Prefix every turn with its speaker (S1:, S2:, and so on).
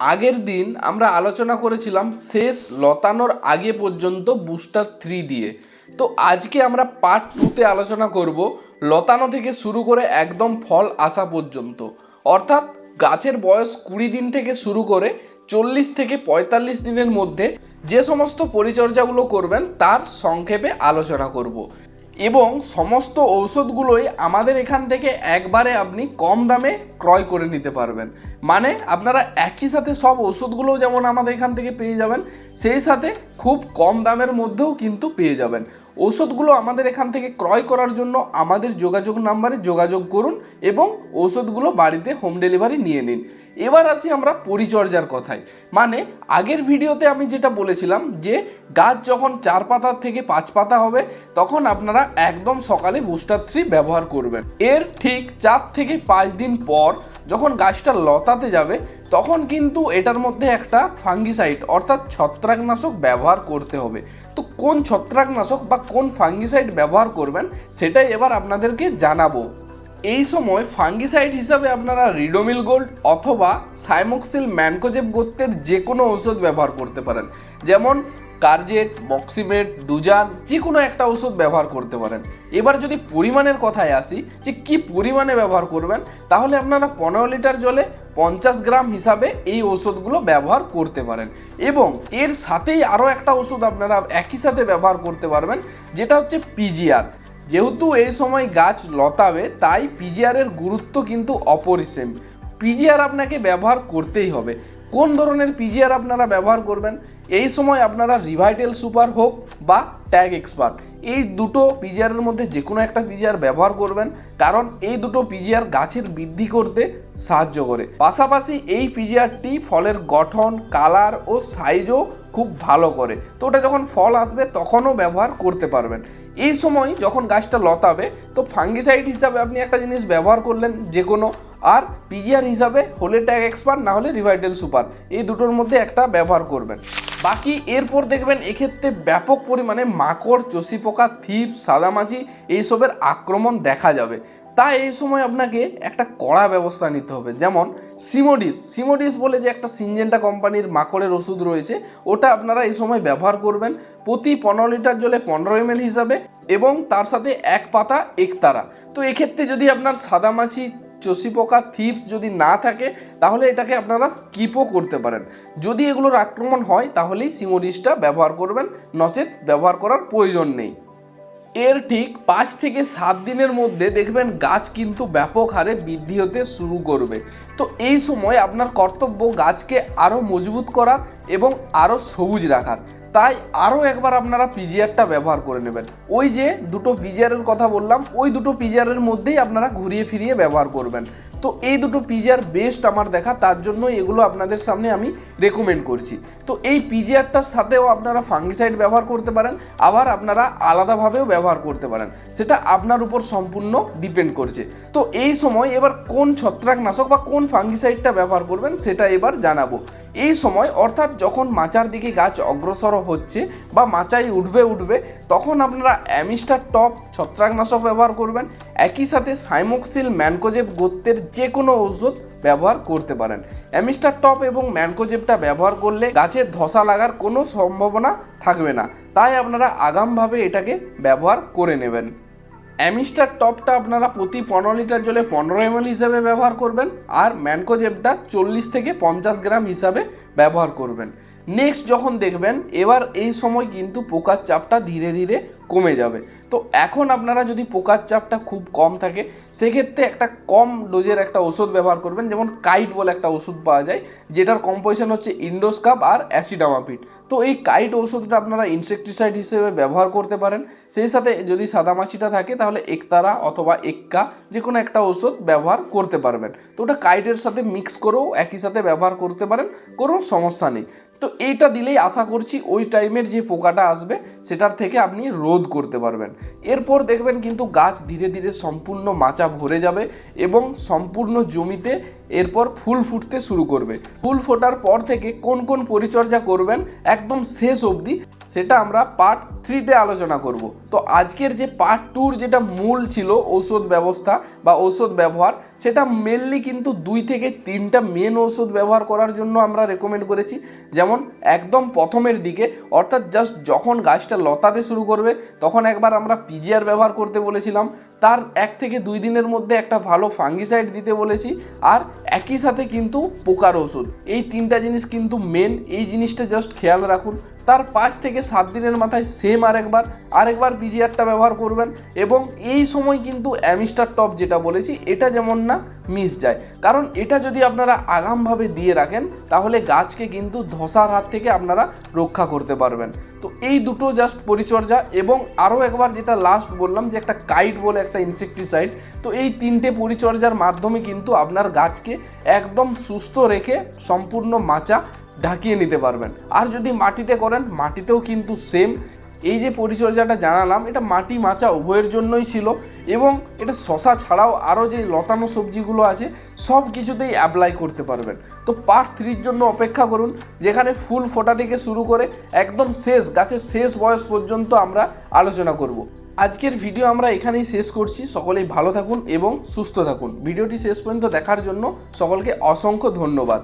S1: আগের দিন আমরা আলোচনা করেছিলাম শেষ লতানোর আগে পর্যন্ত বুস্টার থ্রি দিয়ে। তো আজকে আমরা পার্ট টুতে আলোচনা করব লতানো থেকে শুরু করে একদম ফল আসা পর্যন্ত। অর্থাৎ গাছের বয়স কুড়ি দিন থেকে শুরু করে চল্লিশ থেকে পঁয়তাল্লিশ দিনের মধ্যে যে সমস্ত পরিচর্যাগুলো করবেন তার সংক্ষেপে আলোচনা করব। এবং সমস্ত ঔষধগুলোই আমাদের এখান থেকে একবারে আপনি কম দামে ক্রয় করে নিতে পারবেন। মানে আপনারা একই সাথে সব ওষুধগুলোও যেমন আমাদের এখান থেকে পেয়ে যাবেন, সেই সাথে খুব কম দামের মধ্যেও কিন্তু পেয়ে যাবেন। ওষুধগুলো আমাদের এখান থেকে ক্রয় করার জন্য আমাদের যোগাযোগ নাম্বারে যোগাযোগ করুন এবং ওষুধগুলো বাড়িতে হোম ডেলিভারি নিয়ে নিন। এবার আসি আমরা পরিচর্যার কথায়। মানে আগের ভিডিওতে আমি যেটা বলেছিলাম যে, গাছ যখন চার পাতা থেকে পাঁচ পাতা হবে, তখন আপনারা একদম সকালে বুস্টার থ্রি ব্যবহার করবেন। এর ঠিক চার থেকে পাঁচ দিন পর যখন গাছটা লতাতে যাবে, তখন কিন্তু এটার মধ্যে একটা ফাঙ্গিসাইড, অর্থাৎ ছত্রাকনাশক ব্যবহার করতে হবে। তো কোন ছত্রাকনাশক বা কোন ফাঙ্গিসাইড ব্যবহার করবেন, সেটাই এবার আপনাদেরকে জানাব। এই সময় ফাঙ্গিসাইড হিসাবে আপনারা রিডোমিল গোল্ড অথবা সাইমোক্সিল ম্যানকোজেব গোত্রের যে কোনো ঔষধ ব্যবহার করতে পারেন। যেমন কার্জেট বক্সিমেট দুজান যে কোনো একটা ওষুধ ব্যবহার করতে পারেন। এবার যদি পরিমাণের কথায় আসি, যে কি পরিমাণে ব্যবহার করবেন, তাহলে আপনারা পনেরো লিটার জলে পঞ্চাশ গ্রাম হিসাবে এই ওষুধগুলো ব্যবহার করতে পারেন। এবং এর সাথেই আরও একটা ওষুধ আপনারা একই সাথে ব্যবহার করতে পারবেন, যেটা হচ্ছে পিজিআর। যেহেতু এই সময় গাছ লতাবে, তাই পিজিআরের গুরুত্ব কিন্তু অপরিসীম। পিজিআর আপনাকে ব্যবহার করতেই হবে। কোন ধরনের পিজিআর আপনারা ব্যবহার করবেন? এই সময় আপনারা রিভাইটেল সুপার হোক বা ট্যাগ এক্সপার্ট এই দুটো পিজিআরের মধ্যে যে কোনো একটা পিজিআর ব্যবহার করবেন, কারণ এই দুটো পিজিআর গাছের বৃদ্ধি করতে সাহায্য করে। পাশাপাশি এই পিজিআরটি ফলের গঠন, কালার ও সাইজও খুব ভালো করে। তো ওটা যখন ফল আসবে, তখনও ব্যবহার করতে পারবেন। এই সময় যখন গাছটা লতাবে, তো ফাঙ্গিসাইড হিসাবে আপনি একটা জিনিস ব্যবহার করলেন, যে কোনো আর পিজিআর হিসাবে হলে ট্যাগ এক্সপার্ট না হলে রিভাইটেল সুপার এই দুটোর মধ্যে একটা ব্যবহার করবেন। বাকি এরপর দেখবেন এক্ষেত্রে ব্যাপক পরিমাণে মাকড়, চষি পোকা, থিপ, সাদামাছি এইসবের আক্রমণ দেখা যাবে। তাই এই সময় আপনাকে একটা কড়া ব্যবস্থা নিতে হবে। যেমন সিমোডিস সিমোডিস বলে যে একটা সিনজেন্টা কোম্পানির মাকড়ের ওষুধ রয়েছে, ওটা আপনারা এই সময় ব্যবহার করবেন প্রতি পনেরো লিটার জলে পনেরো এম হিসাবে এবং তার সাথে এক পাতা একতারা। তো এক্ষেত্রে যদি আপনার সাদামাছি চষি পোকা থিপস যদি না থাকে, তাহলে এটাকে আপনারা স্কিপও করতে পারেন। যদি এগুলোর আক্রমণ হয়, তাহলেই সিমোডিসটা ব্যবহার করবেন, নচেত ব্যবহার করার প্রয়োজন নেই। এর ঠিক পাঁচ থেকে সাত দিনের মধ্যে দেখবেন গাছ কিন্তু ব্যাপক হারে বৃদ্ধি হতে শুরু করবে। তো এই সময় আপনার কর্তব্য গাছকে আরও মজবুত করার এবং আরও সবুজ রাখার। তাই আরও একবার আপনারা পিজিআরটা ব্যবহার করে নেবেন। ওই যে দুটো পিজিআরের কথা বললাম, ওই দুটো পিজিআরের মধ্যেই আপনারা ঘুরিয়ে ফিরিয়ে ব্যবহার করবেন। তো এই দুটো পিজিআর বেস্ট আমার দেখা, তার জন্য এগুলো আপনাদের সামনে আমি রেকমেন্ড করছি। তো এই পিজিআরটার সাথেও আপনারা ফাঙ্গিসাইড ব্যবহার করতে পারেন, আবার আপনারা আলাদাভাবেও ব্যবহার করতে পারেন। সেটা আপনার উপর সম্পূর্ণ ডিপেন্ড করছে। তো এই সময় এবার কোন ছত্রাকনাশক বা কোন ফাঙ্গিসাইডটা ব্যবহার করবেন সেটা এবার জানাব। এই সময় অর্থাৎ যখন মাচার দিকে গাছ অগ্রসর হচ্ছে বা মাচায় উঠবে উঠবে, তখন আপনারা অ্যামিস্টার টপ ছত্রাকনাশক ব্যবহার করবেন একই সাথে সাইমোক্সিল ম্যানকোজেব গোত্রের যে কোনো ঔষধ ব্যবহার করতে পারেন। অ্যামিস্টার টপ এবং ম্যানকোজেবটা ব্যবহার করলে গাছের ধসা লাগার কোনো সম্ভাবনা থাকবে না। তাই আপনারা আগামভাবে এটাকে ব্যবহার করে নেবেন। অ্যামিস্টার টপটা আপনারা প্রতি পনেরো লিটার জলে পনেরো এম হিসাবে ব্যবহার করবেন আর ম্যানকোজেবটা চল্লিশ থেকে পঞ্চাশ গ্রাম হিসাবে ব্যবহার করবেন। নেক্সট যখন দেখবেন, এবার এই সময় কিন্তু পোকার চাপটা ধীরে ধীরে কমে যাবে। তো এখন আপনারা যদি পোকার চাপটা খুব কম থাকে, সেক্ষেত্রে একটা কম ডোজের একটা ওষুধ ব্যবহার করবেন, যেমন কাইট বলে একটা ওষুধ পাওয়া যায়, যেটার কম্পোজিশন হচ্ছে ইন্ডোস্কাপ আর অ্যাসিডামাপিড তো এই কাইট ওষুধটা আপনারা ইনসেকটিসাইড হিসেবে ব্যবহার করতে পারেন। সেই সাথে যদি সাদামাছিটা থাকে, তাহলে একতারা অথবা এক্কা যে কোনো একটা ওষুধ ব্যবহার করতে পারবেন। তো ওটা কাইটের সাথে মিক্স করেও একই সাথে ব্যবহার করতে পারেন, কোনো সমস্যা নেই। তো এইটা দিলেই আশা করছি ওই টাইমের যে পোকাটা আসবে, সেটার থেকে আপনি রোধ করতে পারবেন। এরপর দেখবেন কিন্তু গাছ ধীরে ধীরে সম্পূর্ণ মাচা ভরে যাবে এবং সম্পূর্ণ জমিতে এরপর ফুল ফুটতে শুরু করবে। ফুল ফোটার পর থেকে কোন কোন পরিচর্যা করবেন একদম শেষ অবধি সেটা আমরা পার্ট থ্রিতে আলোচনা করব। তো আজকের যে পার্ট টুর যেটা মূল ছিল ঔষধ ব্যবস্থা বা ঔষধ ব্যবহার, সেটা মেনলি কিন্তু দুই থেকে তিনটা মেন ঔষধ ব্যবহার করার জন্য আমরা রেকমেন্ড করেছি। যেমন একদম প্রথমের দিকে, অর্থাৎ জাস্ট যখন গাছটা লতাতে শুরু করবে, তখন একবার আমরা পিজিআর ব্যবহার করতে বলেছিলাম। তার এক থেকে দুই দিনের মধ্যে একটা ভালো ফাঙ্গিসাইড দিতে বলেছি, আর একই সাথে কিন্তু পোকার ওষুধ। এই তিনটা জিনিস কিন্তু মেন এই জিনিসটা জাস্ট খেয়াল রাখুন। তার পাঁচ থেকে সাত দিনের মাথায় সেম আরেকবার আরেকবার বিজিআরটা ব্যবহার করবেন, এবং এই সময় কিন্তু অ্যামিস্টার টপ যেটা বলেছি, এটা যেমন না মিস যায়। কারণ এটা যদি আপনারা আগামভাবে দিয়ে রাখেন, তাহলে গাছকে কিন্তু ধসার হাত থেকে আপনারা রক্ষা করতে পারবেন। তো এই দুটো জাস্ট পরিচর্যা এবং আরও একবার যেটা লাস্ট বললাম যে একটা কাইট বলে একটা ইনসেকটিসাইড তো এই তিনটে পরিচর্যার মাধ্যমে কিন্তু আপনার গাছকে একদম সুস্থ রেখে সম্পূর্ণ মাচা ঢাকিয়ে নিতে পারবেন। আর যদি মাটিতে করেন, মাটিতেও কিন্তু সেম এই যে পরিচর্যাটা জানালাম, এটা মাটি মাচা উভয়ের জন্যই ছিল এবং এটা শশা ছাড়াও আরও যে লতানো সবজিগুলো আছে, সব কিছুতেই অ্যাপ্লাই করতে পারবেন। তো পার্ট থ্রির জন্য অপেক্ষা করুন, যেখানে ফুল ফোটা থেকে শুরু করে একদম শেষ, গাছের শেষ বয়স পর্যন্ত আমরা আলোচনা করব। আজকের ভিডিও আমরা এখানেই শেষ করছি, সকলেই ভালো থাকুন এবং সুস্থ থাকুন। ভিডিওটি শেষ পর্যন্ত দেখার জন্য সকলকে অসংখ্য ধন্যবাদ।